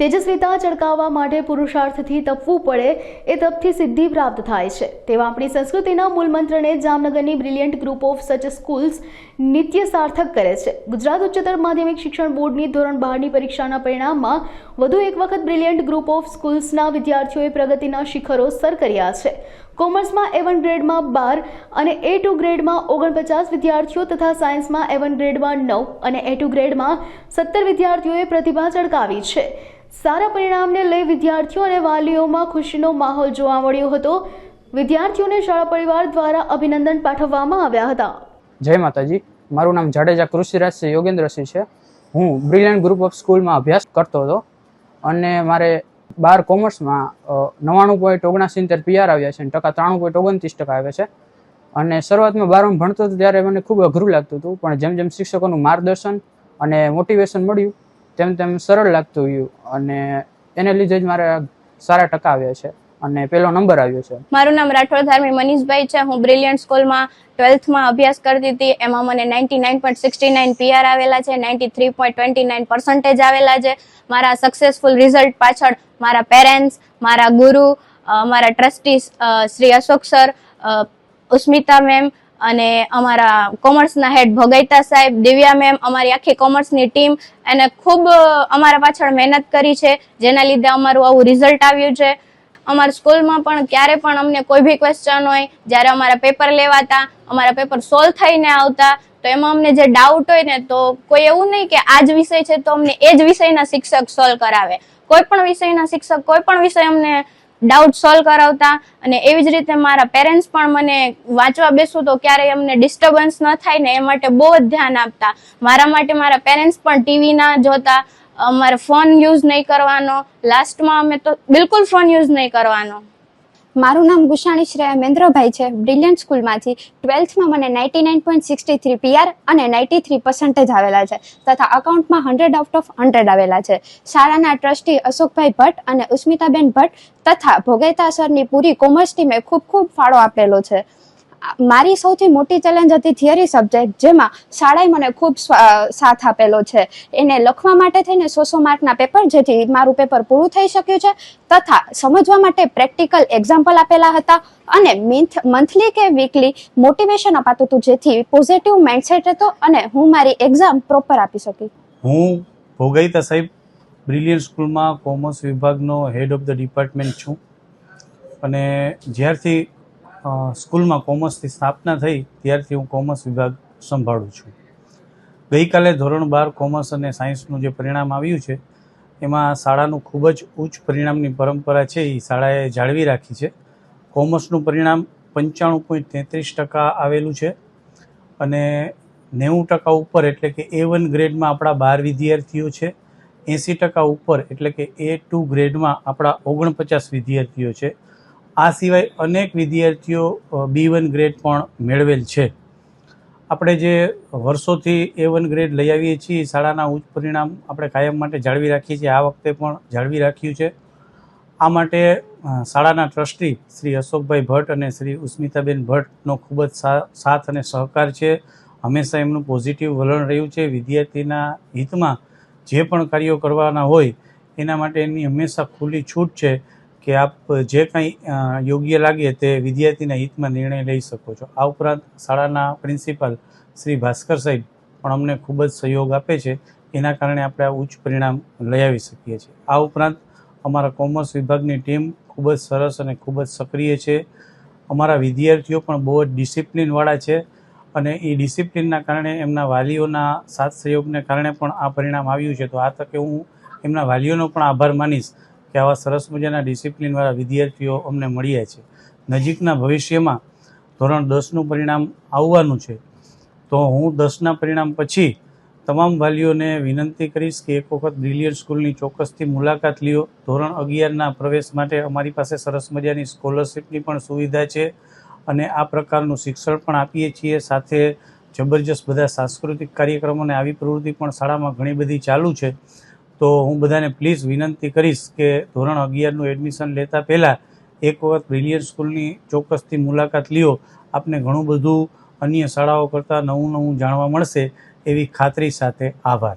તેજસ્વીતા ચડકાવવા માટે પુરુષાર્થથી તપવું પડે એ તપથી સિદ્ધિ પ્રાપ્ત થાય છે. તેવા આપણી સંસ્કૃતિના મૂલમંત્રને જામનગરની brilliant group of such schools નિત્ય સાર્થક કરે છે. ગુજરાત ઉચ્ચતર માધ્યમિક શિક્ષણ બોર્ડની ધોરણ બારની પરીક્ષાના પરિણામમાં વધુ એક વખત બ્રિલિયન્ટ ગ્રુપ ઓફ સ્કૂલ્સના વિદ્યાર્થીઓએ પ્રગતિના શિખરો સર કર્યા છે. કોમર્સમાં એ વન ગ્રેડમાં બાર અને એ ટુ ગ્રેડમાં ઓગણપચાસ વિદ્યાર્થીઓ તથા સાયન્સમાં એ વન ગ્રેડમાં નવ અને એ ટુ ગ્રેડમાં સત્તર વિદ્યાર્થીઓએ પ્રતિભા ચડકાવી છે. સારા પરિણામને લઈ વિદ્યાર્થીઓ અને વાલીઓમાં ખુશીનો માહોલ જોવા મળ્યો હતો. વિદ્યાર્થીઓને શાળા પરિવાર દ્વારા અભિનંદન પાઠવવામાં આવ્યા હતા. જય માતાજી. મારું નામ જાડેજા કૃષિરાજસિંહ યોગેન્દ્રસિંહ છે. હું બ્રિલિયન્ટ ગ્રુપ ઓફ સ્કૂલમાં અભ્યાસ કરતો હતો અને મારે બાર કોમર્સમાં નવ્વાણું પોઈન્ટ ઓગણસિત્તેર પીઆર આવ્યા છે અને ટકા ત્રાણું પોઈન્ટ ઓગણત્રીસ ટકા આવ્યા છે. અને શરૂઆતમાં બારમાં ભણતો હતો ત્યારે મને ખૂબ અઘરું લાગતું હતું, પણ જેમ જેમ શિક્ષકોનું માર્ગદર્શન અને મોટિવેશન મળ્યું તેમ તેમ સરળ લાગતું ગયું અને એને લીધે જ મારે સારા ટકા આવ્યા છે અને પેલો નંબર આવ્યો છે. મારું નામ રાઠોડ ધાર્મી મનીષભાઈ છે, હું બ્રિલિયન્ટ સ્કૂલમાં ટ્વેલ્થમાં અભ્યાસ કરતી હતી. એમાં મને ninety nine point sixty nine PR આવેલા છે ninety three point twenty nine percentage આવેલા છે. મારા સક્સેસફુલ રિઝલ્ટ પાછળ મારા પેરેન્ટ્સ મારા ગુરુ મારા trustee Shri Ashok sir Usmita ma'am અને અમારા કોમર્સના હેડ ભગાઈતા સાહેબ, દિવ્યા મેમ, અમારી આખી કોમર્સની ટીમ એને ખૂબ અમારા પાછળ મહેનત કરી છે, જેના લીધે અમારું આવું રિઝલ્ટ આવ્યું છે. અમારા સ્કૂલમાં પણ ક્યારે પણ અમને કોઈ બી ક્વેશ્ચન હોય, જ્યારે અમારા પેપર લેવાતા, અમારા પેપર સોલ્વ થઈને આવતા, તો એમાં અમને જે ડાઉટ હોય ને, તો કોઈ એવું નહીં કે આ જ વિષય છે, તો અમને એ જ વિષયના શિક્ષક સોલ્વ કરાવે. કોઈ પણ વિષયના શિક્ષક, કોઈ પણ વિષય અમને ડાઉટ સોલ્વ કરાવતા અને એવી જ રીતે મારા પેરેન્ટ્સ પણ મને વાંચવા બેસું તો ક્યારેય અમને ડિસ્ટર્બન્સ ન થાય ને એ માટે બહુ જ ધ્યાન આપતા. મારા માટે મારા પેરેન્ટ્સ પણ ટીવી ના જોતા, અમારે ફોન યુઝ નહીં કરવાનો. લાસ્ટમાં અમે તો બિલકુલ ફોન યુઝ નહીં કરવાનો. મારું નામ ગુશાણી શ્રેયા મેન્દ્રભાઈ છે. બ્રિલિયન્ટ સ્કૂલમાંથી ટ્વેલ્થમાં મને ninety nine point sixty three PR અને નાઇન્ટી થ્રી પર્સન્ટેજ આવેલા છે. તથા અકાઉન્ટમાં હંડ્રેડ આઉટ ઓફ હંડ્રેડ આવેલા છે. શાળાના ટ્રસ્ટી અશોકભાઈ ભટ્ટ અને ઉસ્મિતાબેન ભટ્ટ તથા ભોગેતા સરની પૂરી કોમર્સ ટીમે ખૂબ ખૂબ ફાળો આપેલો છે. મારી સૌથી મોટી ચેલેન્જ હતી થિયરી સબ્જેક્ટ જેમાં શાળાએ મને ખૂબ સાથ આપેલો છે. એને લખવા માટે થઈને સો સો માર્કના પેપર જેથી મારું પેપર પૂરું થઈ શક્યું છે, તથા સમજવા માટે પ્રેક્ટિકલ એક્ઝામ્પલ આપેલા હતા, અને મંથલી કે વીકલી મોટિવેશન અપાતું હતું, જેથી પોઝિટિવ માઇન્ડસેટ હતો અને હું મારી એક્ઝામ પ્રોપર આપી શકી. હું ભોગાઈતા સાહેબ બ્રિલિયન્ટ સ્કૂલમાં કોમર્સ વિભાગનો હેડ ઓફ ધ ડિપાર્ટમેન્ટ છું. અને જ્યારથી સ્કૂલમાં કોમર્સની સ્થાપના થઈ ત્યારથી હું કોમર્સ વિભાગ સંભાળું છું. ગઈકાલે ધોરણ બાર કોમર્સ અને સાયન્સનું જે પરિણામ આવ્યું છે, એમાં શાળાનું ખૂબ જ ઉચ્ચ પરિણામની પરંપરા છે, એ શાળાએ જાળવી રાખી છે. કોમર્સનું પરિણામ પંચાણું પોઈન્ટ તેત્રીસ ટકા આવેલું છે અને નેવું ટકા ઉપર એટલે કે એ વન ગ્રેડમાં આપણા બાર વિદ્યાર્થીઓ છે, એંસી ટકા ઉપર એટલે કે એ ટુ ગ્રેડમાં આપણા ઓગણપચાસ વિદ્યાર્થીઓ છે. આ સિવાય અનેક વિદ્યાર્થીઓ બી વન ગ્રેડ પણ મેળવેલ છે. આપણે જે વર્ષોથી એ વન ગ્રેડ લઈ આવીએ છીએ શાળાના ઉચ્ચ પરિણામ આપણે કાયમ માટે જાળવી રાખીએ છીએ. આ વખતે પણ જાળવી રાખ્યું છે. આ માટે શાળાના ટ્રસ્ટી શ્રી અશોકભાઈ ભટ્ટ અને શ્રી ઉસ્મિતાબેન ભટ્ટનો ખૂબ જ સાથ અને સહકાર છે. હંમેશા એમનું પોઝિટિવ વલણ રહ્યું છે. વિદ્યાર્થીના હિતમાં જે પણ કાર્યો કરવાના હોય, એના માટે એમની હંમેશા ખુલ્લી છૂટ છે. કે આપ જે કંઈ યોગ્ય લાગે તે વિદ્યાર્થીના હિતમાં નિર્ણય લઈ શકો છો. આ ઉપરાંત શાળાના પ્રિન્સિપાલ શ્રી ભાસ્કર સાહેબ પણ અમને ખૂબ જ સહયોગ આપે છે. એના કારણે આપણે આ ઉચ્ચ પરિણામ લઈ આવી શકીએ છીએ. આ ઉપરાંત અમારા કોમર્સ વિભાગની ટીમ ખૂબ જ સરસ અને ખૂબ જ સક્રિય છે. અમારા વિદ્યાર્થીઓ પણ બહુ જ ડિસિપ્લિનવાળા છે અને એ ડિસિપ્લિનના કારણે એમના વાલીઓના સાથ સહયોગને કારણે પણ આ પરિણામ આવ્યું છે. તો આ તકે હું એમના વાલીઓનો પણ આભાર માનીશ. કે આવા સરસ મજાના ડિસિપ્લિનવાળા વિદ્યાર્થીઓ અમને મળ્યા છે. નજીકના ભવિષ્યમાં ધોરણ દસનું પરિણામ આવવાનું છે. તો હું દસના પરિણામ પછી તમામ વાલીઓને વિનંતી કરીશ કે એક વખત બ્રિલિયન્ટ સ્કૂલની ચોક્કસથી મુલાકાત લ્યો. ધોરણ અગિયારના પ્રવેશ માટે અમારી પાસે સરસ મજાની સ્કોલરશિપની પણ સુવિધા છે અને આ પ્રકારનું શિક્ષણ પણ આપીએ છીએ. સાથે જબરજસ્ત બધા સાંસ્કૃતિક કાર્યક્રમો અને આવી પ્રવૃત્તિ પણ શાળામાં ઘણી બધી ચાલુ છે. તો હું બધાને પ્લીઝ વિનંતી કરીશ કે ધોરણ અગિયારનું એડમિશન લેતા પહેલાં એક વખત બ્રિલિયન્ટ સ્કૂલની ચોક્કસથી મુલાકાત લ્યો. આપને ઘણું બધું અન્ય શાળાઓ કરતાં નવું નવું જાણવા મળશે. એવી ખાતરી સાથે આભાર.